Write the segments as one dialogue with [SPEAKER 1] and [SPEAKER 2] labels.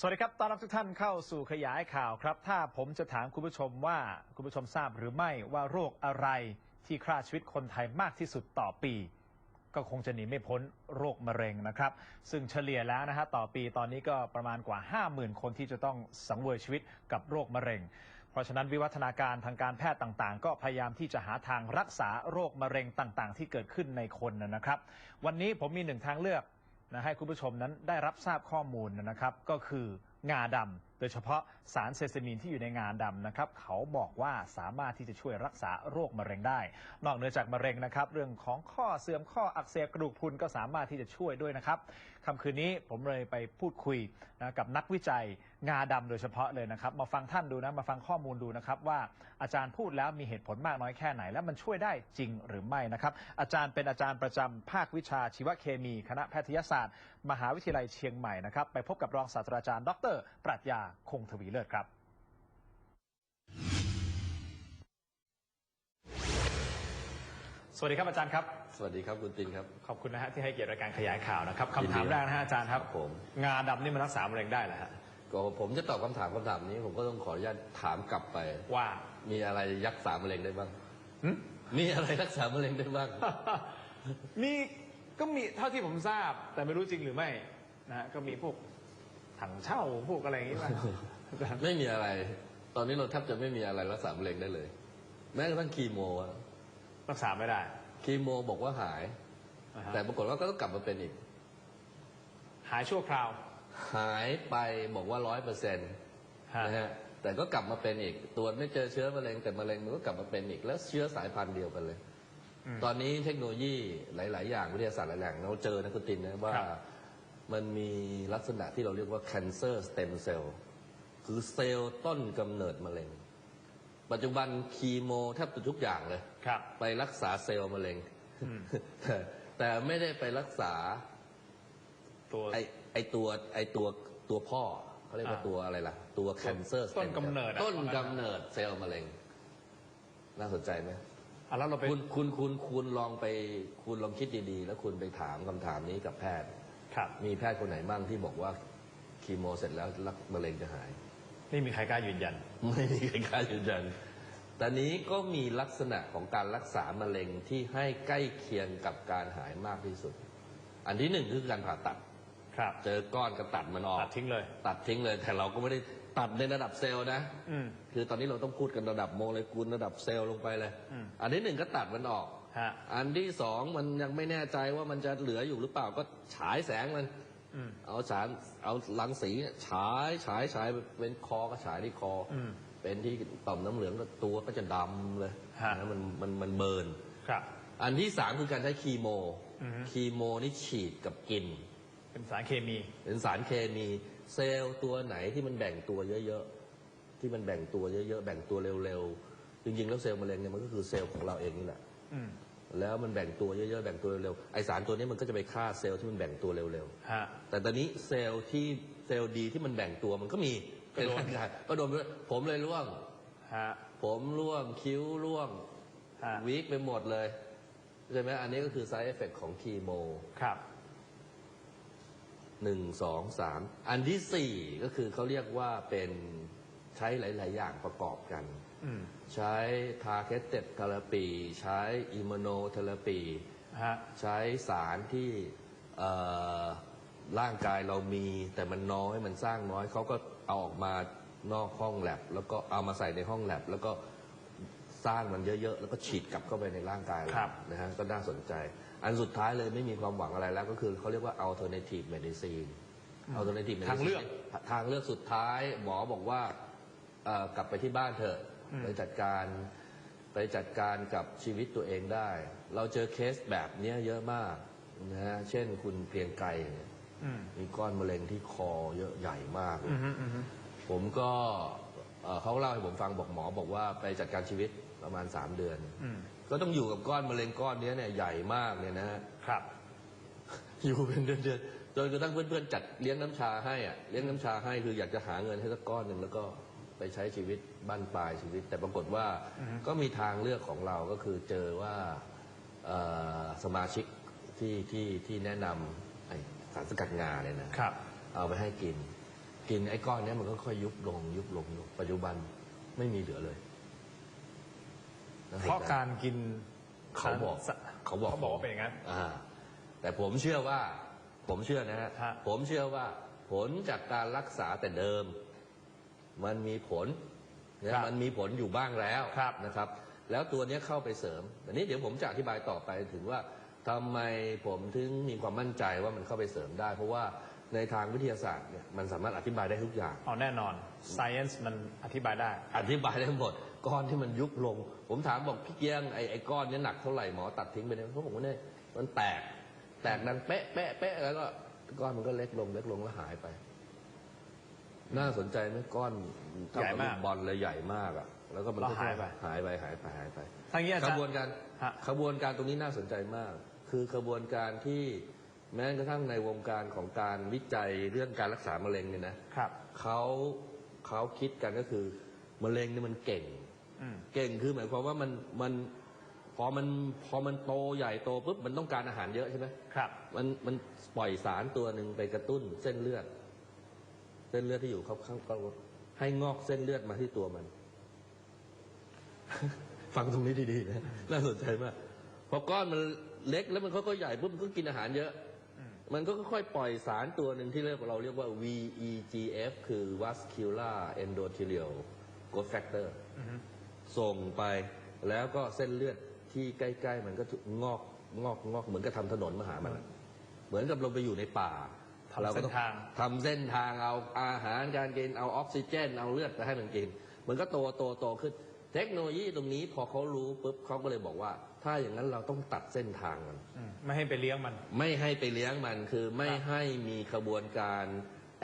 [SPEAKER 1] สวัสดีครับ ต้อนรับทุกท่านเข้าสู่ขยายข่าวครับ ถ้าผมจะถามคุณผู้ชมว่าคุณผู้ชมทราบหรือไม่ว่าโรคอะไรที่ฆ่าชีวิตคนไทยมากที่สุดต่อปี ก็คงจะหนีไม่พ้นโรคมะเร็งนะครับ ซึ่งเฉลี่ยแล้วนะฮะต่อปีตอนนี้ก็ประมาณกว่า 50,000 คนที่จะต้องสังเวยชีวิตกับโรคมะเร็ง เพราะฉะนั้นวิวัฒนาการทางการแพทย์ต่างๆ ก็พยายามที่จะหาทางรักษาโรคมะเร็งต่างๆ ที่เกิดขึ้นในคนนะครับ วันนี้ผมมีหนึ่งทางเลือก นะให้คุณผู้ชมนั้นได้รับทราบข้อมูลนะครับ ก็คืองาดำโดยเฉพาะสารเซซามีนที่อยู่ในงาดำนะครับเขาบอกว่าสามารถที่จะช่วยรักษาโรคมะเร็งได้ นอกเหนือจากมะเร็งนะครับ เรื่องของข้อเสื่อมข้ออักเสบกระดูกพรุนก็สามารถที่จะช่วยด้วยนะครับค่ำคืนนี้ผมเลยไปพูดคุยนะกับนักวิจัยงาดำโดยเฉพาะเลยนะครับ มาฟังท่านดูนะมาฟังข้อมูลดูนะครับว่าอาจารย์พูดแล้วมีเหตุผลมากน้อยแค่ไหน และมันช่วยได้จริงหรือไม่นะครับ อาจารย์เป็นอาจารย์ประจำภาควิชาชีวเคมี คณะแพทยศาสตร์ มหาวิทยาลัยเชียงใหม่นะครับไปพบกับรองศาสตราจารย์ ดร ปรัชญาคงทวีเลิศครับสวัสดีครับอาจารย์ครับ
[SPEAKER 2] สวัสดีครับคุณตินครับ
[SPEAKER 1] ขอบคุณนะฮะที่ให้เกียรติรายการขยายข่าวนะครับ
[SPEAKER 2] ยินดี
[SPEAKER 1] คำถามแรกนะฮะอาจารย์ครับ
[SPEAKER 2] ครับผม
[SPEAKER 1] งาดำนี่มันรักษามะเร็งได้เหรอฮะ
[SPEAKER 2] ก็ผมจะตอบคำถามคำถามนี้ ผมก็ต้องขออนุญาตถามกลับไป
[SPEAKER 1] ว่า
[SPEAKER 2] มีอะไรยักษามะเร็งได้บ้าง
[SPEAKER 1] หึ
[SPEAKER 2] มีอะไรรักษามะเร็งได้บ้าง
[SPEAKER 1] มีก็มีเท่าที่ผมทราบ แต่ไม่รู้จริงหรือไม่นะฮะก็มีพวก ถังเช่าพวกอะไรอย่างนี้ป่ะ
[SPEAKER 2] ไม่มีอะไร ตอนนี้เราแทบจะไม่มีอะไรรักษามะเร็งได้เลย แม้กระทั่งคีโมอะ
[SPEAKER 1] รักษาไม่ได้
[SPEAKER 2] คีโมบอกว่าหาย
[SPEAKER 1] นะฮะ
[SPEAKER 2] แต่ปรากฏว่าก็ต้องกลับมาเป็นอีก
[SPEAKER 1] หายชั่วคราว
[SPEAKER 2] หายไปบอกว่าร้อยเปอร์เซ็นต์
[SPEAKER 1] ฮะ
[SPEAKER 2] นะฮะแต่ก็กลับมาเป็นอีกตรวจไม่เจอเชื้อมะเร็งแต่มะเร็งมันก็กลับมาเป็นอีก แล้วเชื้อสายพันธุ์เดียวกันเลย
[SPEAKER 1] ม
[SPEAKER 2] ตอนนี้เทคโนโลยีหลาย ๆ อย่างวิทยาศาสตร์หลายๆอย่างเราเจอนะคุณตินนะว่า
[SPEAKER 1] ครับ
[SPEAKER 2] มันมีลักษณะที่เราเรียกว่า cancer stem cell คือเซลล์ต้นกำเนิดมะเร็ง ปัจจุบันคีโมแทบจะทุกอย่างเลย
[SPEAKER 1] ครับ
[SPEAKER 2] ไปรักษาเซลล์มะเร็ง
[SPEAKER 1] อืม
[SPEAKER 2] แต่แต่ไม่ได้ไปรักษา
[SPEAKER 1] ตัว
[SPEAKER 2] ไอไอตัวไอตัวตัวพ่อเขาเรียกว่า
[SPEAKER 1] อ่า
[SPEAKER 2] ตัวอะไรล่ะ ตัว cancer
[SPEAKER 1] ต้น
[SPEAKER 2] stem
[SPEAKER 1] กำเนิด
[SPEAKER 2] cell
[SPEAKER 1] อะ
[SPEAKER 2] ต้น
[SPEAKER 1] ว่างั้น
[SPEAKER 2] กำเนิดเซลล์มะเร็ง น่าสนใจไหม
[SPEAKER 1] อะแล้วเราไป
[SPEAKER 2] คุณคุณคุณคุณลองไป คุณลองคิดดีๆ แล้วคุณไปถามคำถามนี้กับแพทย์
[SPEAKER 1] ครับ
[SPEAKER 2] มีแพทย์คนไหนบ้างที่บอกว่าคีโมเสร็จแล้วรักมะเร็งจะหาย
[SPEAKER 1] ไม่มีใครกล้ายืนยัน
[SPEAKER 2] ไม่มีใครกล้ายืนยันแต่นี้ก็มีลักษณะของการรักษามะเร็งที่ให้ใกล้เคียงกับการหายมากที่สุด อันที่หนึ่งคือการผ่าตัด
[SPEAKER 1] ครับ
[SPEAKER 2] เจอก้อนก็ตัดมันออก
[SPEAKER 1] ตัดทิ้งเลย
[SPEAKER 2] ตัดทิ้งเลย แต่เราก็ไม่ได้ตัดในระดับเซลล์นะ
[SPEAKER 1] อืม
[SPEAKER 2] คือตอนนี้เราต้องพูดกันระดับโมเลกุลระดับเซลล์ลงไปเลย
[SPEAKER 1] อืม
[SPEAKER 2] อันที่หนึ่งก็ตัดมันออก
[SPEAKER 1] ฮะ
[SPEAKER 2] อันที่สองมันยังไม่แน่ใจว่ามันจะเหลืออยู่หรือเปล่าก็ฉายแสงมัน
[SPEAKER 1] อืม
[SPEAKER 2] เอาสารเอารังสีเนี่ยฉายฉายฉายเป็นคอก็ฉายที่คออ
[SPEAKER 1] อืม
[SPEAKER 2] เป็นที่ต่อมน้ำเหลืองก็ตัวก็จะดำเลย
[SPEAKER 1] ฮะ
[SPEAKER 2] นะมันมันมันเบิร์น
[SPEAKER 1] ครับ
[SPEAKER 2] อันที่สามคือการใช้คีโม
[SPEAKER 1] อือฮึ
[SPEAKER 2] คีโมนี่ฉีดกับกิน
[SPEAKER 1] เป็นสารเคมี
[SPEAKER 2] เป็นสารเคมีเซลล์ตัวไหนที่มันแบ่งตัวเยอะๆ ที่มันแบ่งตัวเยอะๆ แบ่งตัวเร็วๆ จริงๆ แล้วเซลล์มะเร็งเนี่ยมันก็คือเซลล์ของเราเองนี่แหละ
[SPEAKER 1] อืม
[SPEAKER 2] แล้วมันแบ่งตัวเยอะๆแบ่งตัวเร็วๆไอสารตัวนี้มันก็จะไปฆ่าเซลล์ที่มันแบ่งตัวเร็ว
[SPEAKER 1] ฮะ
[SPEAKER 2] ๆแต่ตอนนี้เซลล์ที่เซลล์ดีที่มันแบ่งตัวมันก็มี
[SPEAKER 1] ก็โดน
[SPEAKER 2] เป็นร่างกายก็โดนไปด้วยผมเลยร่วง
[SPEAKER 1] ฮะ
[SPEAKER 2] ผมร่วงคิ้วร่วง
[SPEAKER 1] ฮะ
[SPEAKER 2] วีกไปหมดเลยใช่ไหมอันนี้ก็คือ side effect ของคีโม
[SPEAKER 1] ครับ
[SPEAKER 2] หนึ่งสองสามอันที่สี่ก็คือเขาเรียกว่าเป็นใช้หลาย ๆ อย่างประกอบกัน
[SPEAKER 1] อืม
[SPEAKER 2] ใช้ targeted therapy ใช้ immunotherapy
[SPEAKER 1] ฮะ
[SPEAKER 2] ใช้สารที่เอ่อร่างกายเรามี แต่มันน้อยมันสร้างน้อยเขาก็เอาออกมานอกห้องแลบแล้วก็เอามาใส่ในห้องแลบแล้วก็สร้างมันเยอะๆ แล้วก็ฉีดกลับเข้าไปในร่างกายเรา
[SPEAKER 1] ครับ
[SPEAKER 2] นะฮะก็น่าสนใจ อันสุดท้ายเลยไม่มีความหวังอะไรแล้ว ก็คือเขาเรียกว่า alternative medicine alternative medicine
[SPEAKER 1] ทางเลือก
[SPEAKER 2] ทางเลือกสุดท้ายหมอบอกว่าเอ่อกลับไปที่บ้านเถอะ
[SPEAKER 1] อืม
[SPEAKER 2] ไปจัดการไปจัดการกับชีวิตตัวเองได้ เราเจอเคสแบบเนี้ยเยอะมากนะฮะเช่นคุณเพียงไกรเนี่ย
[SPEAKER 1] อืม
[SPEAKER 2] มีก้อนมะเร็งที่คอเยอะใหญ่มากเล
[SPEAKER 1] อื
[SPEAKER 2] ย
[SPEAKER 1] มฮึอืมฮึ
[SPEAKER 2] ผมก็เอ่อเขาเล่าให้ผมฟังบอกหมอบอกว่าไปจัดการชีวิตประมาณ3เดือน
[SPEAKER 1] อืม
[SPEAKER 2] ก็ต้องอยู่กับก้อนมะเร็งก้อนเนี้ยเนี่ยใหญ่มากเนี่ยนะฮะ
[SPEAKER 1] ครับ
[SPEAKER 2] อยู่เป็นเดือนๆจนกระทั่งเพื่อนๆจัดเลี้ยงน้ำชาให้อะเลี้ยงน้ำชาให้คืออยากจะหาเงินให้สักก้อนหนึ่งแล้วก็ ไปใช้ชีวิตบ้านปลายชีวิต แต่ปรากฏว่า
[SPEAKER 1] อือฮึ
[SPEAKER 2] ก็มีทางเลือกของเราก็คือเจอว่าเอ่อสมาชิกที่ที่ที่แนะนำไอ้สารสกัดงาเนี่ยนะครับ เอาไปให้กิน กินไอ้ก้อนเนี้ยมันก็ค่อยยุบลงยุบลงยุบปัจจุบันไม่มีเหลือเลยน่
[SPEAKER 1] เพราะ
[SPEAKER 2] สนใจ
[SPEAKER 1] การกิน
[SPEAKER 2] เขาบอก
[SPEAKER 1] สะ
[SPEAKER 2] เขาบอก
[SPEAKER 1] เขาบอกว่าเป็นอย่างนั้น
[SPEAKER 2] อ่า แต่ผมเชื่อว่า ผมเชื่อนะฮะ
[SPEAKER 1] ฮะ
[SPEAKER 2] ผมเชื่อว่าผลจากการรักษาแต่เดิม มันมีผลนะมันมีผลอยู่บ้างแล้ว
[SPEAKER 1] ครับ
[SPEAKER 2] นะครับ แล้วตัวเนี้ยเข้าไปเสริมอันนี้เดี๋ยวผมจะอธิบายต่อไปถึงว่าทำไมผมถึงมีความมั่นใจว่ามันเข้าไปเสริมได้ เพราะว่าในทางวิทยาศาสตร์เนี่ยมันสามารถอธิบายได้ทุกอย่าง
[SPEAKER 1] เอาแน่นอน science มันอธิบายได้
[SPEAKER 2] อธิบายได้หมดก้อนที่มันยุบลง ผมถามบอกพี่เกียงไอ้ไอ้ก้อนเนี้หนักเท่าไหร่หมอตัดทิ้งไปเนี่ยเขาบอกว่าเนี่ยมันแตก แตกดังเป๊ะเป๊ะเป๊ะแล้วก็ก้อนมันก็เล็กลงเล็กลงแล้วหายไป น่าสนใจไหมก้อนเท่
[SPEAKER 1] ใหญ่
[SPEAKER 2] กับ
[SPEAKER 1] มาก
[SPEAKER 2] ลูบอลเลยใหญ่มากอะ แล้วก็มัน
[SPEAKER 1] แล้ว
[SPEAKER 2] ก็
[SPEAKER 1] หายไป
[SPEAKER 2] หายไปหายไปหายไป
[SPEAKER 1] ทางนี้อา
[SPEAKER 2] ข
[SPEAKER 1] จารย์
[SPEAKER 2] บวนการ
[SPEAKER 1] ฮะ
[SPEAKER 2] ขบวนการตรงนี้น่าสนใจมาก คือขบวนการที่แม้กระทั่งในวงการของการวิจัยเรื่องการรักษามะเร็งเนี่ยนะครับเขาเขาคิดกันก็คือมะเร็งเนี่ยมันเก่ง
[SPEAKER 1] อืม
[SPEAKER 2] เก่งคือหมายความว่ามันมันพอมันพอมันโตใหญ่โตปุ๊บมันต้องการอาหารเยอะใช่ไหม
[SPEAKER 1] ครับ
[SPEAKER 2] มันมันปล่อยสารตัวหนึ่งไปกระตุ้นเส้นเลือด เส้นเลือดที่อยู่ข้างข้างก็ให้งอกเส้นเลือดมาที่ตัวมัน ฟังตรงนี้ดีๆนะน่าสนใจมากพอก้อนมันเล็กแล้วมันค่อยๆใหญ่ปุ๊บมันก็กินอาหารเยอะ
[SPEAKER 1] มั
[SPEAKER 2] นก็ค่อยๆปล่อยสารตัวหนึ่งที่เรียกว่าเราเรียกว่า VEGF คือ vascular endothelial growth factor ส่งไปแล้วก็เส้นเลือดที่ใกล้ ๆ มันก็งอกงอกงอกเหมือนกับทำถนนมาหามัน เหมือนกับลงไปอยู่ในป่า
[SPEAKER 1] ทำ
[SPEAKER 2] รก็
[SPEAKER 1] เส้น
[SPEAKER 2] ต้อง
[SPEAKER 1] ทาง
[SPEAKER 2] ทำเส้นทางเอาอาหารการกินเอาออกซิเจน เอาเลือดไปให้มันกิน มันก็โตโตโตขึ้น เทคโนโลยีตรงนี้พอเขารู้ปุ๊บเขาก็เลยบอกว่า ถ้าอย่างนั้นเราต้องตัดเส้นทางมัน
[SPEAKER 1] อืมไม่ให้ไปเลี้ยงมัน
[SPEAKER 2] ไม่ให้ไปเลี้ยงมันคือไม่
[SPEAKER 1] ครับ
[SPEAKER 2] ให้มีขบวนการ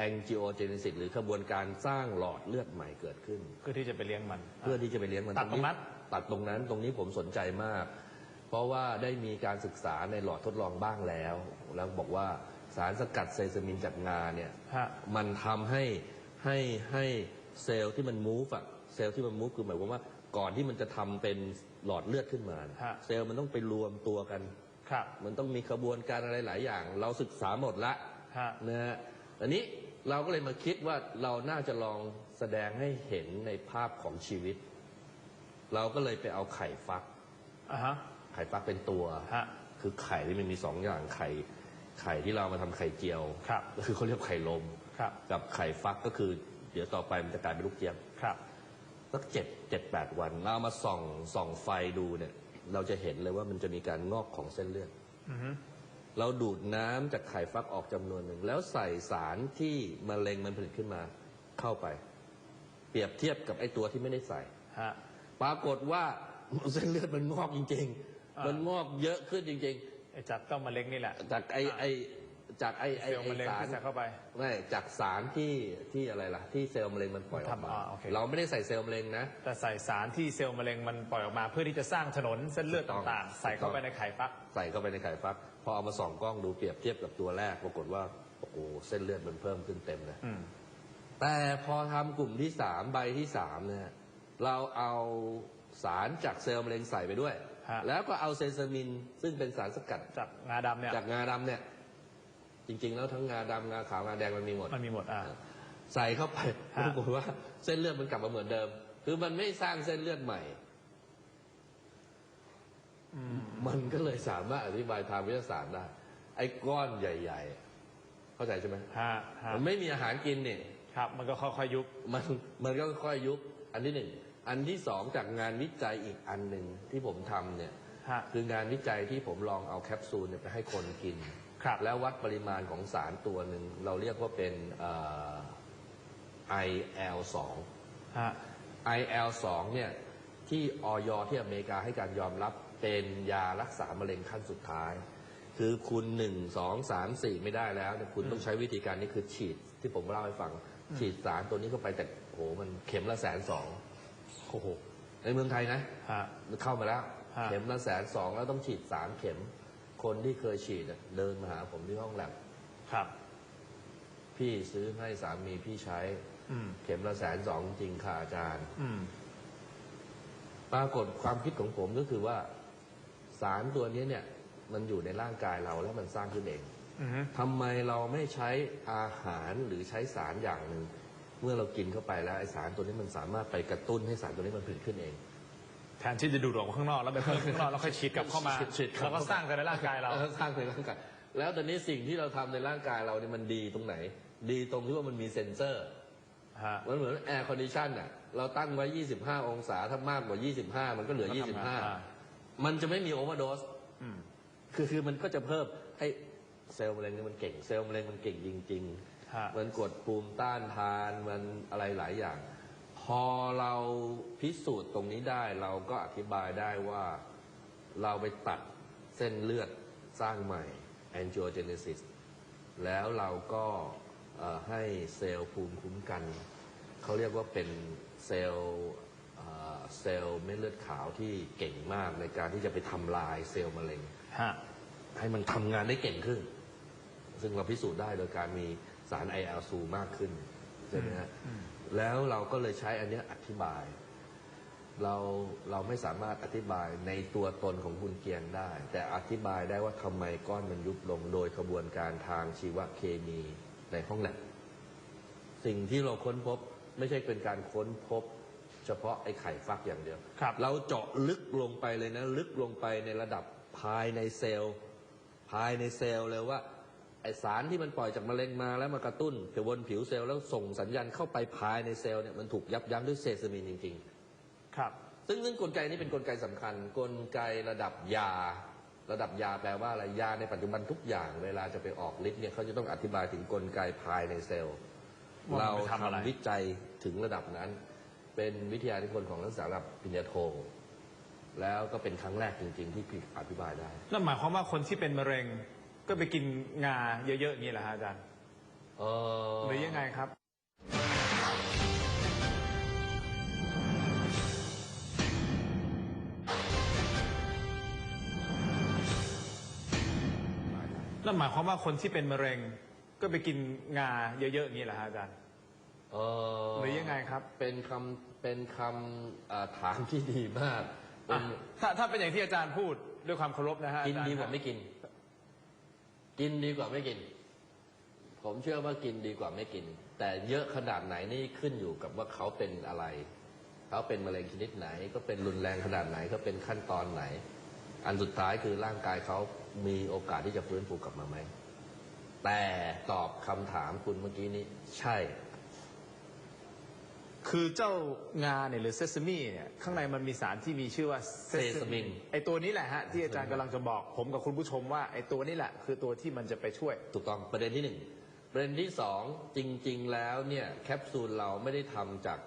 [SPEAKER 2] angiogenesis หรือขบวนการสร้างหลอดเลือดใหม่เกิดขึ้น
[SPEAKER 1] เพื่อที่จะไปเลี้ยงมัน
[SPEAKER 2] เพื่อที่จะไปเลี้ยงมัน
[SPEAKER 1] ตัดตรงนั้น
[SPEAKER 2] ตัดตรงนั้นตรงนี้ผมสนใจมาก เพราะว่าได้มีการศึกษาในหลอดทดลองบ้างแล้ว แล้วบอกว่า สารสกัดเซซามินจากงาเนี่ย
[SPEAKER 1] ฮะ
[SPEAKER 2] มันทำให้ให้ให้เซลล์ที่มันมูฟอะเซลล์ที่มันมูฟคือหมายความว่าก่อนที่มันจะทำเป็นหลอดเลือดขึ้นมาเนี่ย
[SPEAKER 1] ฮะ
[SPEAKER 2] เซลล์มันต้องไปรวมตัวกัน
[SPEAKER 1] ครับ
[SPEAKER 2] มันต้องมีขบวนการอะไรหลายอย่าง เราศึกษาหมดละ
[SPEAKER 1] ฮะ
[SPEAKER 2] นะฮะอันนี้เราก็เลยมาคิดว่าเราน่าจะลองแสดงให้เห็นในภาพของชีวิต เราก็เลยไปเอาไข่ฟัก
[SPEAKER 1] อ่าฮะ
[SPEAKER 2] ไข่ฟักเป็นตัว
[SPEAKER 1] ฮะ
[SPEAKER 2] คือไข่ที่มันมีสองอย่างไข่ ไข่ที่เรามาทำไข่เจียว
[SPEAKER 1] ครับ
[SPEAKER 2] ก็คือเขาเรียกไข่ลม
[SPEAKER 1] ครับ
[SPEAKER 2] กับไข่ฟักก็คือ เดี๋ยวต่อไปมันจะกลายเป็นลูกเจี๊ยบ
[SPEAKER 1] ครับ
[SPEAKER 2] สักเจ็ดเจ็ดแปดวันเราเอามาส่องส่องไฟดูเนี่ย เราจะเห็นเลยว่ามันจะมีการงอกของเส้นเลือด
[SPEAKER 1] อือฮึ
[SPEAKER 2] เราดูดน้ำจากไข่ฟักออกจำนวนหนึ่ง แล้วใส่สารที่มะเร็งมันผลิตขึ้นมาเข้าไป เปรียบเทียบกับไอ้ตัวที่ไม่ได้ใส่
[SPEAKER 1] ฮะ
[SPEAKER 2] ปรากฏว่า เส้นเลือดมันงอกจริง
[SPEAKER 1] อ่า
[SPEAKER 2] ๆ มันงอกเยอะขึ้นจริง
[SPEAKER 1] ไอ้จากต้อมมะเร็งนี่แหละ
[SPEAKER 2] ๆจากไอ้
[SPEAKER 1] อ่า
[SPEAKER 2] ไอ้จากไอ้ไอ้
[SPEAKER 1] เซลล์มะเร็ง
[SPEAKER 2] ไอ้สาร
[SPEAKER 1] ที่ใส่เข้าไป
[SPEAKER 2] ไม่จากสารที่ที่อะไรล่ะ ที่เซลล์มะเร็งมันปล่อยออกมา
[SPEAKER 1] ทำอ่าโอเค
[SPEAKER 2] เราไม่ได้ใส่เซลล์มะเร็งนะ
[SPEAKER 1] แต่ใส่สารที่เซลล์มะเร็งมันปล่อยออกมาเพื่อที่จะสร้างถนนเส้นเลือด
[SPEAKER 2] ถูกต้อง
[SPEAKER 1] ต่างๆ ใส่เข้าไปในไข่ฟัก
[SPEAKER 2] ใส่เข้าไปในไข่ฟักพอเอามาส่องกล้องดูเปรียบเทียบกับตัวแรก ปรากฏว่าโอ้โหเส้นเลือดมันเพิ่มขึ้นเต็มเลย
[SPEAKER 1] อืม
[SPEAKER 2] แต่พอทำกลุ่มที่สามใบที่สามเนี่ยเราเอาสารจากเซลล์มะเร็งใส่ไปด้วย
[SPEAKER 1] ฮะ
[SPEAKER 2] แล้วก็เอาเซซามินซึ่งเป็นสารสกัด
[SPEAKER 1] จากงาดำเนี่ย
[SPEAKER 2] จากงาดำเนี่ย จริง ๆ แล้วทั้งงาดำงาขาวงาแดงมันมีหมด
[SPEAKER 1] มันมีหมดอ่า
[SPEAKER 2] ใส่เข้าไป
[SPEAKER 1] ฮะ
[SPEAKER 2] ปรากฏว่าเส้นเลือดมันกลับมาเหมือนเดิม คือมันไม่สร้างเส้นเลือดใหม่
[SPEAKER 1] อืม
[SPEAKER 2] มันก็เลยสามารถอธิบายทางวิทยาศาสตร์ได้ ไอ้ก้อนใหญ่ ๆ เข้าใจใช่ไหม
[SPEAKER 1] ฮะฮะ
[SPEAKER 2] มันไม่มีอาหารกินเนี่ย
[SPEAKER 1] ครับ มันก็ค่อยๆยุบ
[SPEAKER 2] มันมันก็ค่อยยุบอันที่หนึ่ง อันที่สองจากงานวิจัยอีกอันหนึ่งที่ผมทำเนี่ย
[SPEAKER 1] ฮะ
[SPEAKER 2] คืองานวิจัยที่ผมลองเอาแคปซูลเนี่ยไปให้คนกิน
[SPEAKER 1] ครับ
[SPEAKER 2] แล้ววัดปริมาณของสารตัวหนึ่งเราเรียกว่าเป็นเอ่อ IL2
[SPEAKER 1] ฮะ
[SPEAKER 2] IL2 เนี่ยที่ออยที่อเมริกาให้การยอมรับเป็นยารักษามะเร็งขั้นสุดท้าย คือคุณหนึ่งสองสามสี่ไม่ได้แล้วเนี่ยคุณต้องใช้วิธีการนี้คือฉีดที่ผมเล่าให้ฟัง ฉีดสารตัวนี้เข้าไปแต่โอ้โหมันเข็มละแสนสอง โอ้โหในเมืองไทยนะ
[SPEAKER 1] ฮะ
[SPEAKER 2] เข้ามาแล้ว
[SPEAKER 1] ฮะ
[SPEAKER 2] เข็มละแสนสองแล้วต้องฉีดสามเข็ม คนที่เคยฉีดอะเดินมาหาผมที่ห้องแลบ
[SPEAKER 1] ครับ
[SPEAKER 2] พี่ซื้อให้สามีพี่ใช้
[SPEAKER 1] อืม
[SPEAKER 2] เข็มละแสนสองจริงค่ะอาจารย์
[SPEAKER 1] อืม
[SPEAKER 2] ปรากฏความคิดของผมก็คือว่า สารตัวนี้เนี่ย มันอยู่ในร่างกายเราแล้วมันสร้างขึ้นเอง
[SPEAKER 1] อือฮึ
[SPEAKER 2] ทำไมเราไม่ใช้อาหารหรือใช้สารอย่างหนึ่ง เมื่อเรากินเข้าไปแล้วไอสารตัวนี้มันสามารถไปกระตุ้นให้สารตัวนี้มันผลิตขึ้นเอง
[SPEAKER 1] แทนที่จะดูดออกมาข้างนอกแล้วไปเพิ่มข้างนอกแล้วค่อยฉีดกลับเข้ามา
[SPEAKER 2] ฉีดฉีดเข้า
[SPEAKER 1] แล้วก็สร้างแต่ในร่างกายเรา
[SPEAKER 2] ออสร้างในร่างกายแล้วตอนนี้สิ่งที่เราทำในร่างกายเราเนี่ยมันดีตรงไหน ดีตรงที่ว่ามันมีเซ็นเซอร์
[SPEAKER 1] ฮะ
[SPEAKER 2] มันเหมือนแอร์คอนดิชันอะเราตั้งไว้ 25 องศาถ้ามากกว่า 25 มันก็เหลือ
[SPEAKER 1] ก็ทำงานอ่า
[SPEAKER 2] 25 มันจะไม่มีโอเวอร์โดส
[SPEAKER 1] อืม
[SPEAKER 2] คือคือมันก็จะเพิ่มให้เซลล์มะเร็งเนี่ยมันเก่งเซลล์มะเร็งมันเก่งจริง
[SPEAKER 1] ฮะ
[SPEAKER 2] ๆมันกดภูมิต้านทานมันอะไรหลายอย่าง พอเราพิสูจน์ตรงนี้ได้เราก็อธิบายได้ว่าเราไปตัดเส้นเลือดสร้างใหม่ angiogenesis แล้วเราก็เอ่อให้เซลล์ภูมิคุ้มกัน เขาเรียกว่าเป็นเซลล์เอ่อเซลล์เม็ดเลือดขาวที่เก่งมากในการที่จะไปทำลายเซลล์มะเร็ง
[SPEAKER 1] ฮะ
[SPEAKER 2] ให้มันทำงานได้เก่งขึ้น ซึ่งเราพิสูจน์ได้โดยการมี สาร IL-2 มากขึ้นใช่ไหมฮะแล้วเราก็เลยใช้อันเนี้ยอธิบาย เราเราไม่สามารถอธิบายในตัวตนของคุณเกียงได้ แต่อธิบายได้ว่าทำไมก้อนมันยุบลงโดยกระบวนการทางชีวเคมีในห้องแลบสิ่งที่เราค้นพบไม่ใช่เป็นการค้นพบ เฉพาะไอ้ไข่ฟักอย่างเดียว
[SPEAKER 1] ครับ
[SPEAKER 2] เราเจาะลึกลงไปเลยนะ ลึกลงไปในระดับภายในเซลล์ ภายในเซลล์เลยว่า ไอสารที่มันปล่อยจากมะเร็งมาแล้วมากระตุ้นไปวนผิวเซลล์แล้วส่งสัญญาณเข้าไปภายในเซลล์เนี่ยมันถูกยับยั้งด้วยเซซามินจริง
[SPEAKER 1] ครับ
[SPEAKER 2] ๆซึ่งซึ่งกลไกนี้เป็นกลไกสำคัญ กลไกระดับยา ระดับยาแปลว่าอะไรยาในปัจจุบันทุกอย่าง เวลาจะไปออกฤทธิ์เนี่ยเขาจะต้องอธิบายถึงกลไกภายในเซลล์
[SPEAKER 1] ว่า
[SPEAKER 2] เรา
[SPEAKER 1] มันไปทำอะไร
[SPEAKER 2] ทำวิจัยถึงระดับนั้น เป็นวิทยานิพนธ์ของนักศึกษาระดับปริญญาโทแล้วก็เป็นครั้งแรกจริง ๆ ที่อธิบายได้
[SPEAKER 1] นั่นหมายความว่าคนที่เป็นมะเร็ง ก็ไปกินงาเยอะๆอย่างนี้เหรอฮะอาจารย์
[SPEAKER 2] เออ
[SPEAKER 1] หรือยังไงครับ นั่นหมายความว่าคนที่เป็นมะเร็ง ก็ไปกินงาเยอะๆอย่างนี้เหรอฮะอาจารย์
[SPEAKER 2] เออ
[SPEAKER 1] หรือยังไงครับ
[SPEAKER 2] เป็นคำเป็นคำเอ่อถามที่ดีมากเป็
[SPEAKER 1] อะ
[SPEAKER 2] น
[SPEAKER 1] ถ้าถ้าเป็นอย่างที่อาจารย์พูดด้วยความเคารพนะฮะ
[SPEAKER 2] กิน
[SPEAKER 1] อจรย์
[SPEAKER 2] ดีกว่าไม่กิน กินดีกว่าไม่กิน ผมเชื่อว่ากินดีกว่าไม่กิน แต่เยอะขนาดไหนนี่ขึ้นอยู่กับว่าเขาเป็นอะไร เขาเป็นมะเร็งชนิดไหน ก็เป็นรุนแรงขนาดไหนก็เป็นขั้นตอนไหน อันสุดท้ายคือร่างกายเขามีโอกาสที่จะฟื้นฟูกลับมาไหมแต่ตอบคำถามคุณเมื่อกี้นี้ ใช่
[SPEAKER 1] คือเจ้างาเนี่ยหรือเซซามิเนี่ยข้างในมันมีสารที่มีชื่อว่า
[SPEAKER 2] Sesame
[SPEAKER 1] ไอตัวนี้แหละฮะที่อาจารย์กำลังจะบอกผมกับคุณผู้ชมว่าไอตัวนี้แหละ คือตัวที่มันจะไปช่วย
[SPEAKER 2] ถูกต้องประเด็นที่หนึ่งประเด็นที่สองจริง ๆ แล้วเนี่ยแคปซูลเราไม่ได้ทำจาก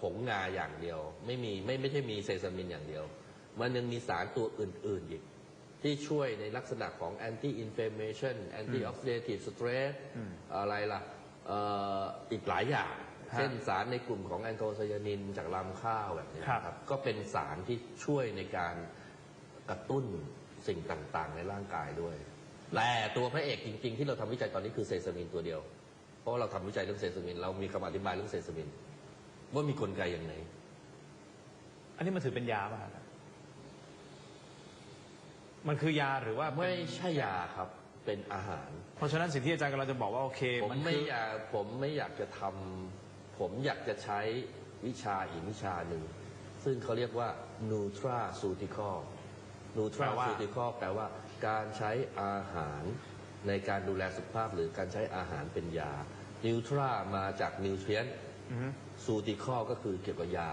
[SPEAKER 2] ผงงาอย่างเดียว ไม่มีไม่ไม่ใช่มีเซซามินอย่างเดียว มันยังมีสารตัวอื่น ๆ อีก ที่ช่วยในลักษณะของ anti inflammation anti oxidative stress อะไรล่ะเอ่ออีกหลายอย่าง
[SPEAKER 1] ฮะ
[SPEAKER 2] เช่นสารในกลุ่มของแอนโทไซยานินจากลำข้าวแบบนี้
[SPEAKER 1] ครับ
[SPEAKER 2] นะครับ ก็เป็นสารที่ช่วยในการกระตุ้นสิ่งต่างๆ ในร่างกายด้วย แต่ตัวพระเอกจริง ๆ ที่เราทำวิจัยตอนนี้คือเซซามินตัวเดียว เพราะว่าเราทำวิจัยเรื่องเซซามิน เรามีคำอธิบายเรื่องเซซามิน ว่ามีกลไกอย่างไร
[SPEAKER 1] อันนี้มันถือเป็นยาป่ะครับมันคือยาหรือว่าเป็น
[SPEAKER 2] ไม่ใช่ยาครับเป็นอาหาร
[SPEAKER 1] เพราะฉะนั้นสิ่งที่อาจารย์กำลังจะบอกว่าโอเค
[SPEAKER 2] ผม
[SPEAKER 1] มัน
[SPEAKER 2] ไม่
[SPEAKER 1] คือ
[SPEAKER 2] อยากผมไม่อยากจะทำ ผมอยากจะใช้วิชาอีกวิชาหนึ่ง ซึ่งเขาเรียกว่า nutraceutical nutraceutical แปลว่าการใช้อาหารในการดูแลสุขภาพหรือการใช้อาหารเป็นยา nutra มาจาก nutrient
[SPEAKER 1] อือฮึ
[SPEAKER 2] ceutical ก็คือเกี่ยวกับยา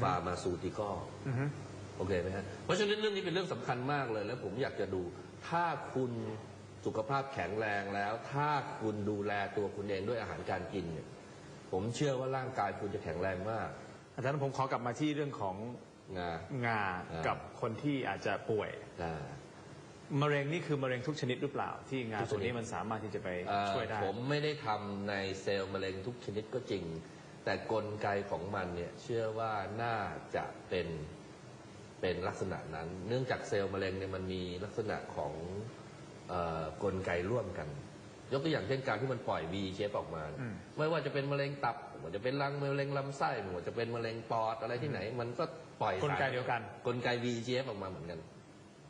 [SPEAKER 2] pharmaceutical
[SPEAKER 1] อือฮึ
[SPEAKER 2] โอเคไหมฮะเพราะฉะนั้นเรื่องนี้เป็นเรื่องสำคัญมากเลย แล้วผมอยากจะดู ถ้าคุณสุขภาพแข็งแรงแล้ว ถ้าคุณดูแลตัวคุณเองด้วยอาหารการกินเนี่ย ผมเชื่อว่าร่างกายคุณจะแข็งแรงมาก
[SPEAKER 1] อาจารย์ผมขอกลับมาที่เรื่องของ
[SPEAKER 2] นะ
[SPEAKER 1] งา
[SPEAKER 2] อ่ากั
[SPEAKER 1] กับคนที่อาจจะป่วย
[SPEAKER 2] นะ
[SPEAKER 1] มะเร็งนี่คือมะเร็งทุกชนิดหรือเปล่า ที่งา
[SPEAKER 2] ทุกชนิด
[SPEAKER 1] ตัวนี้มันสามารถที่จะไป
[SPEAKER 2] เอ่อ
[SPEAKER 1] ช่วยได้
[SPEAKER 2] ผมไม่ได้ทำในเซลล์มะเร็งทุกชนิดก็จริง แต่กลไกของมันเนี่ยเชื่อว่าน่าจะเป็นเป็นลักษณะนั้น เนื่องจากเซลล์มะเร็งเนี่ยมันมีลักษณะของเอ่อกลไกร่วมกัน ยกตัวอย่างเช่นการที่มันปล่อย V shape ออกมา
[SPEAKER 1] อืม
[SPEAKER 2] ไม่ว่าจะเป็นมะเร็งตับไม่ว่าจะเป็นรังมะเร็งลำไส้ไม่ว่าจะเป็นมะเร็งปอดอะไรที่ไหน มันก็ปล่อย
[SPEAKER 1] กลไก
[SPEAKER 2] สาร
[SPEAKER 1] เดียวกัน
[SPEAKER 2] กลไก V shape ออกมาเหมือนกัน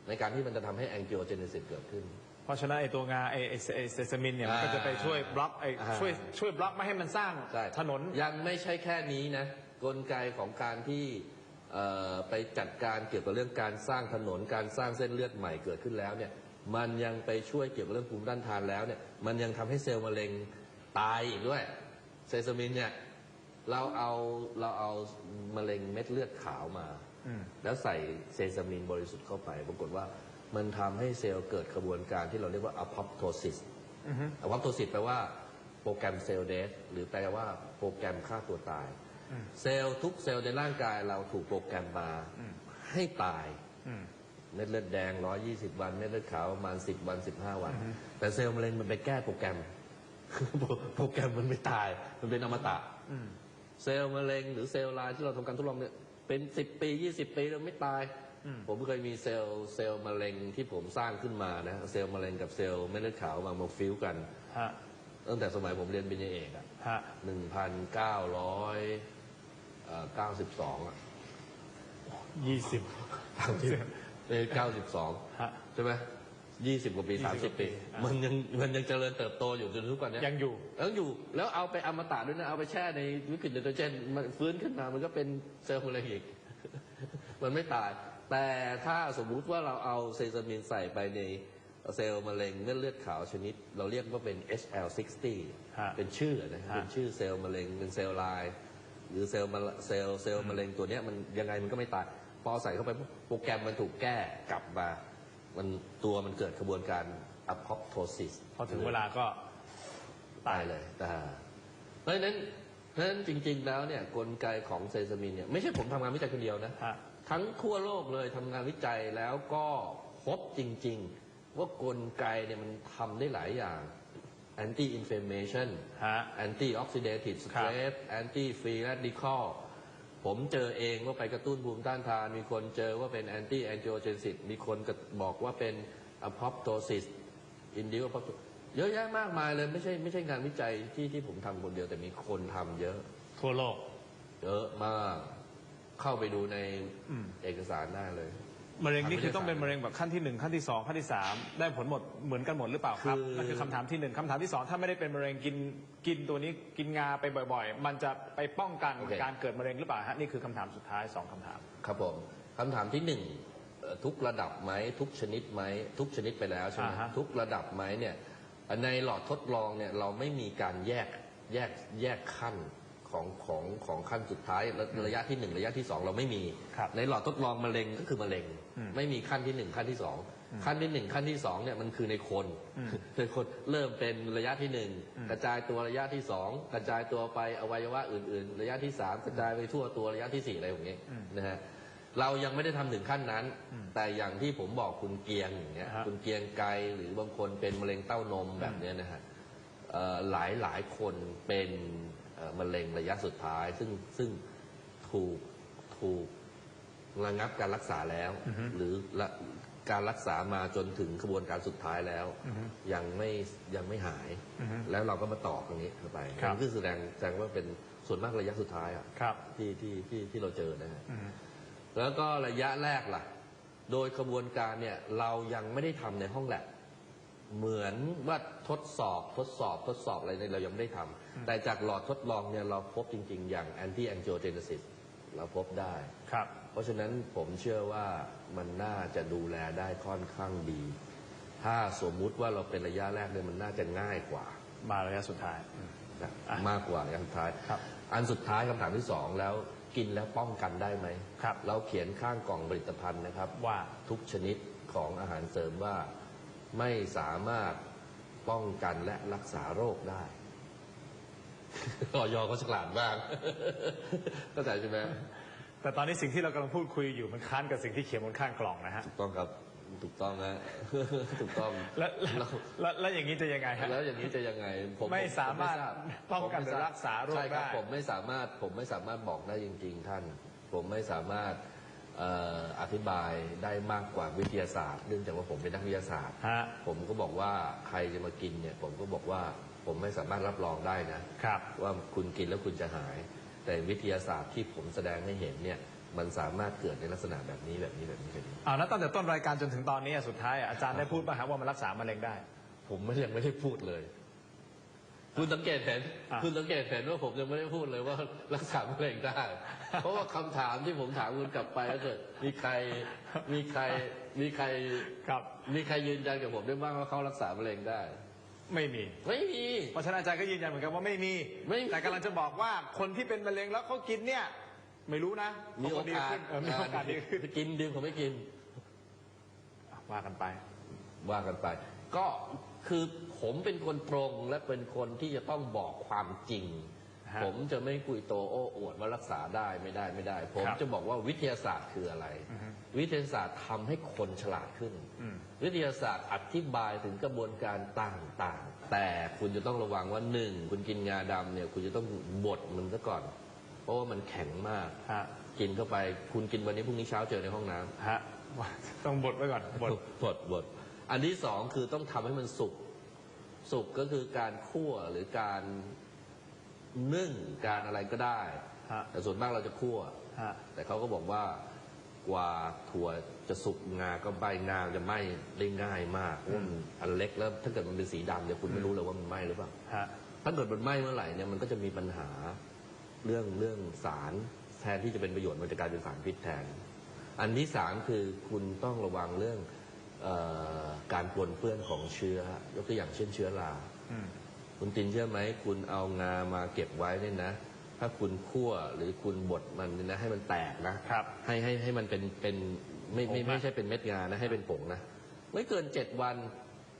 [SPEAKER 2] ในการที่มันจะทำให้ angiogenesis เกิดขึ้น
[SPEAKER 1] เพราะฉะนั้นไอ้ตัวงาไอ้ไอ้ไอ้เซซามินเนี่ยมันก็จะไปช่วยบล็อกไอ้
[SPEAKER 2] อ่า
[SPEAKER 1] ช่วยช่วยบล็อกไม่ให้มันสร้าง
[SPEAKER 2] ใช่
[SPEAKER 1] ถนน
[SPEAKER 2] ยังไม่ใช่แค่นี้นะ กลไกของการที่เอ่อไปจัดการเกี่ยวกับเรื่องการสร้างถนนการสร้างเส้นเลือดใหม่เกิดขึ้นแล้วเนี่ย มันยังไปช่วยเกี่ยวกับเรื่องภูมิต้านทานแล้วเนี่ย มันยังทำให้เซลล์มะเร็งตายอีกด้วย เซซามินเนี่ย เราเอาเราเอามะเร็งเม็ดเลือดขาวมา
[SPEAKER 1] อืม
[SPEAKER 2] แล้วใส่เซซามินบริสุทธิ์เข้าไป ปรากฏว่ามันทำให้เซลล์เกิดกระบวนการที่เราเรียกว่า apoptosis
[SPEAKER 1] อือฮึ
[SPEAKER 2] apoptosis แปลว่าโปรแกรมเซลล์เดธหรือแปลว่าโปรแกรมฆ่าตัวตาย
[SPEAKER 1] อืม
[SPEAKER 2] เซลล์ทุกเซลล์ในร่างกายเราถูกโปรแกรมมา
[SPEAKER 1] อืม
[SPEAKER 2] ให้ตาย
[SPEAKER 1] อืม
[SPEAKER 2] เม็ดเลือดแดง 120 วัน เม็ดเลือดขาวประมาณ 10 วัน 15 วัน
[SPEAKER 1] อือฮึ
[SPEAKER 2] แต่เซลล์มะเร็งมันไปแก้โปรแกรม โปรแกรมมันไม่ตาย มันเป็นอมตะ
[SPEAKER 1] อืม
[SPEAKER 2] เซลล์มะเร็งหรือเซลล์ลายที่เราทำการทดลองเนี่ยเป็นสิบปียี่สิบปีแล้วไม่ตาย
[SPEAKER 1] อืม
[SPEAKER 2] ผมเคยมีเซลล์เซลล์มะเร็งที่ผมสร้างขึ้นมานะเซลล์มะเร็งกับเซลล์เม็ดเลือดขาวมามาฟิวกัน
[SPEAKER 1] ฮะ
[SPEAKER 2] ตั้งแต่สมัยผมเรียนปริญญาเอกอะ
[SPEAKER 1] ฮะ
[SPEAKER 2] หนึ่งพันเก้าร้อยเก้าสิบสองอะ
[SPEAKER 1] ยี่สิบ
[SPEAKER 2] เก้าสิบสอง
[SPEAKER 1] ฮะ
[SPEAKER 2] ใช่ไหมยี่สิบกว่าปี
[SPEAKER 1] 20
[SPEAKER 2] สามสิบ
[SPEAKER 1] กว่าปี
[SPEAKER 2] ปี
[SPEAKER 1] อะ
[SPEAKER 2] มันยังมันยังเจริญเติบโตอยู่จนถึงทุกวันเนี้ย
[SPEAKER 1] ยังอยู่
[SPEAKER 2] ยังอยู่แล้วเอาไปอมตะด้วยนะ เอาไปแช่ในวิกฤตไนโตรเจนมันฟื้นขึ้นมามันก็เป็นเซลล์มะเร็งอีก มันไม่ตาย แต่ถ้าสมมุติว่าเราเอาเซซามินใส่ไปในเซลล์มะเร็งเม็ดเลือดขาวชนิด เราเรียกว่าเป็น HL60
[SPEAKER 1] ฮะ
[SPEAKER 2] เป็นชื่อนะ
[SPEAKER 1] ฮะ
[SPEAKER 2] เป็นชื่อเซลล์มะเร็งเป็นเซลล์ลาย หรือเซลล์มะเซลล์เซลล์มะเร็งตัวเนี้ยมันยังไงมันก็ไม่ตายพ อใส่เข้าไปปุ๊บโปรแกรมมันถูกแก้กลับมา มันตัวมันเกิดกระบวนการ apoptosis
[SPEAKER 1] พอถึงเวลาก็
[SPEAKER 2] ตายเลยอ่าเพราะฉะนั้นเพราะฉะนั้นจริง ๆ แล้วเนี่ยกลไกของเซซามินเนี่ยไม่ใช่ผมทำงานวิจัยคนเดียวนะ
[SPEAKER 1] ฮะ
[SPEAKER 2] ทั้งทั่วโลกเลยทำงานวิจัยแล้วก็พบจริง ๆ ว่ากลไกเนี่ยมันทำได้หลายอย่าง anti inflammation
[SPEAKER 1] ฮะ
[SPEAKER 2] anti oxidative
[SPEAKER 1] ครับ
[SPEAKER 2] stress anti free radical ผมเจอเองว่าไปกระตุ้นภูมิต้านทาน มีคนเจอว่าเป็น anti angiogenesis มีคนก็บอกว่าเป็น apoptosis induced apoptosis เยอะแยะมากมายเลยไม่ใช่ไม่ใช่งานวิจัยที่ที่ผมทำคนเดียวแต่มีคนทำเยอะ
[SPEAKER 1] ทั่วโลก
[SPEAKER 2] เยอะมาก เข้าไปดูใน
[SPEAKER 1] อืม
[SPEAKER 2] เอกสารได้เลย
[SPEAKER 1] มะเร็งนี่คือต้องเป็นมะเร็งแบบขั้นที่หนึ่งขั้นที่สองขั้นที่สามได้ผลหมดเหมือนกันหมดหรือเปล่าครับ
[SPEAKER 2] คือ
[SPEAKER 1] นั่นคือคำถามที่หนึ่งคำถามที่สองถ้าไม่ได้เป็นมะเร็งกินกินตัวนี้กินงาไปบ่อย ๆ มันจะไปป้องกันการเกิดมะเร็งหรือเปล่าฮะนี่คือคำถามสุดท้ายสองคำถาม
[SPEAKER 2] ครับผมคำถามที่หนึ่งเอ่อทุกระดับไหมทุกชนิดไหมทุกชนิดไปแล้วใช่ไหม
[SPEAKER 1] อ่าฮะ
[SPEAKER 2] ทุกระดับไหมเนี่ยในหลอดทดลองเนี่ยเราไม่มีการแยกแยกแยกขั้น ของของของขั้นสุดท้ายระระยะที่หนึ่งระยะที่สองเราไม่มี
[SPEAKER 1] ครับ
[SPEAKER 2] ในหลอดทดลองมะเร็งก็คือมะเร็ง
[SPEAKER 1] อืม
[SPEAKER 2] ไม่มีขั้นที่หนึ่งขั้นที่สองขั้นที่หนึ่งขั้นที่สองเนี่ยมันคือในคน
[SPEAKER 1] อืม
[SPEAKER 2] ในคนเริ่มเป็นระยะที่หนึ่ง
[SPEAKER 1] อืม
[SPEAKER 2] กระจายตัวระยะที่สองกระจายตัวไปอวัยวะอื่น ๆ ระยะที่สามกระจายไปทั่วตัวระยะที่สี่อะไรอย่างเงี้ย
[SPEAKER 1] อืม
[SPEAKER 2] นะฮะเรายังไม่ได้ทำถึงขั้นนั้น
[SPEAKER 1] อืม
[SPEAKER 2] แต่อย่างที่ผมบอกคุณเกียงอย่างเงี้ย
[SPEAKER 1] อ่าฮะ
[SPEAKER 2] คุณเกียงไกรหรือบางคนเป็นมะเร็งเต้านมแบบเนี้ยนะฮะเอ่อหลายหลายคนเป็นเอ่อ มะเร็งระยะสุดท้าย ซึ่งซึ่งถูกถูกระงับการรักษาแล้ว
[SPEAKER 1] อือฮึ
[SPEAKER 2] หรือละการรักษามาจนถึงกระบวนการสุดท้ายแล้ว
[SPEAKER 1] อือฮึ
[SPEAKER 2] ยังไม่ยังไม่หาย
[SPEAKER 1] อือฮึ
[SPEAKER 2] แล้วเราก็มาต่อตรงนี้เข้าไป
[SPEAKER 1] ครับ
[SPEAKER 2] นั่นคือแสดงแสดงว่าเป็นส่วนมากระยะสุดท้ายอะ
[SPEAKER 1] ครับ
[SPEAKER 2] ที่ที่ที่ที่เราเจอนะฮะ
[SPEAKER 1] อืม
[SPEAKER 2] แล้วก็ระยะแรกล่ะ โดยกระบวนการเนี่ยเรายังไม่ได้ทำในห้องแลบ เหมือนว่าทดสอบทดสอบทดสอบอะไรเนี่ยเรายังไม่ได้ทำแต่จากหลอดทดลองเนี่ยเราพบจริง ๆ อย่าง anti angiogenesis เราพบได้
[SPEAKER 1] ครับ
[SPEAKER 2] เพราะฉะนั้นผมเชื่อว่ามันน่าจะดูแลได้ค่อนข้างดี ถ้าสมมุติว่าเราเป็นระยะแรกเนี่ยมันน่าจะง่ายกว่า
[SPEAKER 1] มาระยะสุดท้ายอืม
[SPEAKER 2] นะ
[SPEAKER 1] อะ
[SPEAKER 2] มากกว่าอย่างสุดท้าย
[SPEAKER 1] ครับ
[SPEAKER 2] อันสุดท้ายคำถามที่สองแล้วกินแล้วป้องกันได้ไหม
[SPEAKER 1] ครับ
[SPEAKER 2] เราเขียนข้างกล่องผลิตภัณฑ์นะครับ
[SPEAKER 1] ว่า
[SPEAKER 2] ทุกชนิดของอาหารเสริมว่า ไม่สามารถป้องกันและรักษาโรคได้ออยก็ฉลาดบ้างเข้าใจใช่ไหม
[SPEAKER 1] แต่ตอนนี้สิ่งที่เรากำลังพูดคุยอยู่มันค้านกับสิ่งที่เขียนบนข้างกล่องนะฮะ
[SPEAKER 2] ถูกต้องครับถูกต้องนะถูกต้อง
[SPEAKER 1] แล้วแล้วแล้วแล้วอย่างนี้จะยังไงฮะ
[SPEAKER 2] แล้วอย่างนี้จะยังไงผม
[SPEAKER 1] ไม่สามารถ
[SPEAKER 2] ผไท
[SPEAKER 1] ป้องกัน
[SPEAKER 2] ผมไม่ท
[SPEAKER 1] หรือรักษาโรค
[SPEAKER 2] ใช่ครับ
[SPEAKER 1] ได้
[SPEAKER 2] ผมไม่สามารถผมไม่สามารถบอกได้จริง ๆ ท่าน ผมไม่สามารถเอ่ออธิบายได้มากกว่าวิทยาศาสตร์ เนื่องจากว่าผมเป็นนักวิทยาศาสตร์
[SPEAKER 1] ฮะ
[SPEAKER 2] ผมก็บอกว่าใครจะมากินเนี่ย ผมก็บอกว่าผมไม่สามารถรับรองได้นะ
[SPEAKER 1] ครับ
[SPEAKER 2] ว่าคุณกินแล้วคุณจะหาย แต่วิทยาศาสตร์ที่ผมแสดงให้เห็นเนี่ยมันสามารถเกิดในลักษณะแบบนี้แบบนี้แบบนี้แบบนี้
[SPEAKER 1] เอาแล้วตั้งแต่ต้นรายการจนถึงตอนนี้อะสุดท้ายอะอาจารย์ได้พูดป่ะครับว่ามันรักษามะเร็งได้
[SPEAKER 2] ผมไม่ยังไม่ได้พูดเลย คุณสังเกตเห็น
[SPEAKER 1] อะ
[SPEAKER 2] คุณสังเกตเห็นว่าผมยังไม่ได้พูดเลยว่ารักษามะเร็งได้ เพราะว่าคำถามที่ผมถามคุณกลับไปก็คือมีใครมีใครมีใคร
[SPEAKER 1] ครับ
[SPEAKER 2] มีใครยืนยันกับผมได้บ้างว่าเขารักษามะเร็งได้
[SPEAKER 1] ไม่มี
[SPEAKER 2] ไม่มี
[SPEAKER 1] เพราะฉะนั้นอาจารย์ก็ยืนยันเหมือนกันว่าไม่มี
[SPEAKER 2] ไม่มี
[SPEAKER 1] แต่กำลังจะบอกว่าคนที่เป็นมะเร็งแล้วเขากินเนี่ย ไม่รู้นะ
[SPEAKER 2] มีโอกาส
[SPEAKER 1] เขดีขึ้นเออมีโอกาสดีขึ้น
[SPEAKER 2] กินดีกว่าไม่กิน
[SPEAKER 1] ว่ากันไป
[SPEAKER 2] ว่ากันไป ก็ คือผมเป็นคนตรงและเป็นคนที่จะต้องบอกความจริง
[SPEAKER 1] ฮะ
[SPEAKER 2] ผมจะไม่คุยโตโอ้อวดว่ารักษาได้ไม่ได้ไม่ได้ ผม
[SPEAKER 1] ครับ
[SPEAKER 2] จะบอกว่าวิทยาศาสตร์คืออะไร
[SPEAKER 1] อือฮึ
[SPEAKER 2] วิทยาศาสตร์ทำให้คนฉลาดขึ้น
[SPEAKER 1] อืม
[SPEAKER 2] วิทยาศาสตร์อธิบายถึงกระบวนการต่างๆ แต่คุณจะต้องระวังว่าหนึ่งคุณกินงาดำเนี่ยคุณจะต้องบดมันซะก่อน เพราะว่ามันแข็งมาก
[SPEAKER 1] ฮะ
[SPEAKER 2] กินเข้าไป คุณกินวันนี้พรุ่งนี้เช้าเจอในห้องน้ำ
[SPEAKER 1] ฮะว่าต้องบดไว้ก่อนบด
[SPEAKER 2] บดบด อันที่สองคือต้องทำให้มันสุก สุกก็คือการคั่วหรือการนึ่งการอะไรก็ได้
[SPEAKER 1] ฮะ
[SPEAKER 2] แต่ส่วนมากเราจะคั่ว
[SPEAKER 1] ฮะ
[SPEAKER 2] แต่เขาก็บอกว่ากว่าถั่วจะสุกงาก็ใบงาจะไหม้ได้ง่ายมากเพราะว่ามันอันเล็กแล้วถ้าเกิดมันเป็นสีดำเนี่ยคุณไม่รู้เลยว่ามันไหม้หรือเปล่า
[SPEAKER 1] ฮะ
[SPEAKER 2] ถ้าเกิดมันไหม้เมื่อไหร่เนี่ยมันก็จะมีปัญหาเรื่องเรื่องสารแทนที่จะเป็นประโยชน์มันจะกลายเป็นสารพิษแทน อันที่สามคือคุณต้องระวังเรื่องเออ การปนเปื้อนของเชื้อยกตัวอย่างเช่นเชื้อรา
[SPEAKER 1] อืม
[SPEAKER 2] คุณตินเชื่อไหมคุณเอางามาเก็บไว้เนี่ยนะ ถ้าคุณคั่วหรือคุณบดมันเนี่ยนะให้มันแตกนะครับ ให้ให้ให้มันเป็นเป็นไม่ไม่
[SPEAKER 1] ผงอะ
[SPEAKER 2] ไม่ใช่เป็นเม็ดงานะให้เป็นผงนะไม่เกินเจ็ดวัน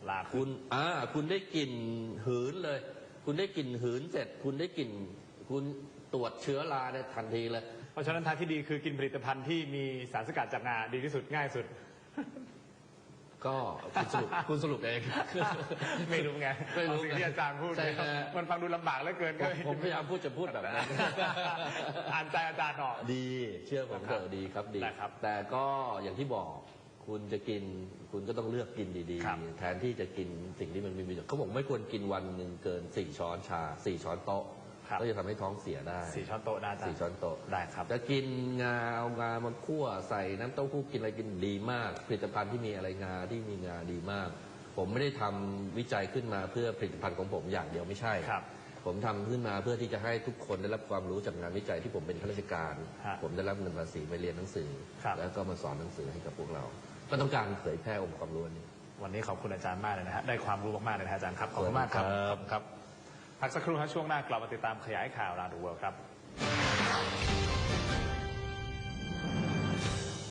[SPEAKER 1] ลา
[SPEAKER 2] คุณอ่าคุณได้กลิ่นหืนเลย คุณได้กลิ่นหืนเสร็จ คุณได้กลิ่นคุณตรวจเชื้อราเนี่ยทันทีเลย
[SPEAKER 1] เพราะฉะนั้นทางที่ดีคือกินผลิตภัณฑ์ที่มีสารสกัดจากงาดีที่สุดง่ายสุด
[SPEAKER 2] ก็คุณสรุปคุณสรุปเอง
[SPEAKER 1] ไม่รู้ไง
[SPEAKER 2] ไม่รู้
[SPEAKER 1] เอาสิ่งที่อาจารย์พูด
[SPEAKER 2] ใช่
[SPEAKER 1] เนี่ย
[SPEAKER 2] ฮะ
[SPEAKER 1] มันฟังดูลำบากเหลือเกิน
[SPEAKER 2] ผ
[SPEAKER 1] ก็
[SPEAKER 2] มผมพยายามพูดจะพูดแบบนั้น
[SPEAKER 1] อ่านใจอาจารย์ออก
[SPEAKER 2] ดีเชื่อผมเถอะดีครับดี
[SPEAKER 1] นะครับ
[SPEAKER 2] แต่ก็อย่างที่บอกคุณจะกิน คุณก็ต้องเลือกกินดี
[SPEAKER 1] ครับ
[SPEAKER 2] ๆ แทนที่จะกินสิ่งที่มันมีประโยชน์เขาบอกไม่ควรกินวันหนึ่งเกินสี่ช้อนชาสี่ช้อนโต๊ะ
[SPEAKER 1] ครับ
[SPEAKER 2] ก็จะทำให้ท้องเสียได้
[SPEAKER 1] สี่ช้อนโต๊ะนะอาจาร
[SPEAKER 2] สี่
[SPEAKER 1] ย์
[SPEAKER 2] ช้อนโต๊ะ
[SPEAKER 1] ได้ครับ
[SPEAKER 2] จะกินงาเอางามาคั่วใส่น้ำเต้าหู้กินอะไรกินดีมาก ผลิตภัณฑ์ที่มีอะไรงาที่มีงาดีมาก ผมไม่ได้ทำวิจัยขึ้นมาเพื่อผลิตภัณฑ์ของผมอย่างเดียวไม่ใช่
[SPEAKER 1] ครับ
[SPEAKER 2] ผมทำขึ้นมาเพื่อที่จะให้ทุกคนได้รับความรู้จากงานวิจัยที่ผมเป็นข้าราชการ
[SPEAKER 1] ฮะ
[SPEAKER 2] ผมได้รับเงินภาษีไปเรียนหนังสือ
[SPEAKER 1] ครับ
[SPEAKER 2] แล้วก็มาสอนหนังสือให้กับพวกเรา ก็ต้องการเผยแพร่องค์ความรู้อันนี้
[SPEAKER 1] วันนี้ขอบคุณอาจารย์มากเลยนะฮะได้ความรู้มากๆเลยนะฮะอาจารย์ครับขอบคุณมากครับ
[SPEAKER 2] ครับ
[SPEAKER 1] ครับ พักสักครู่ฮะช่วงหน้ากลับมาติดตามขยายข่าวราดูเวิลครับ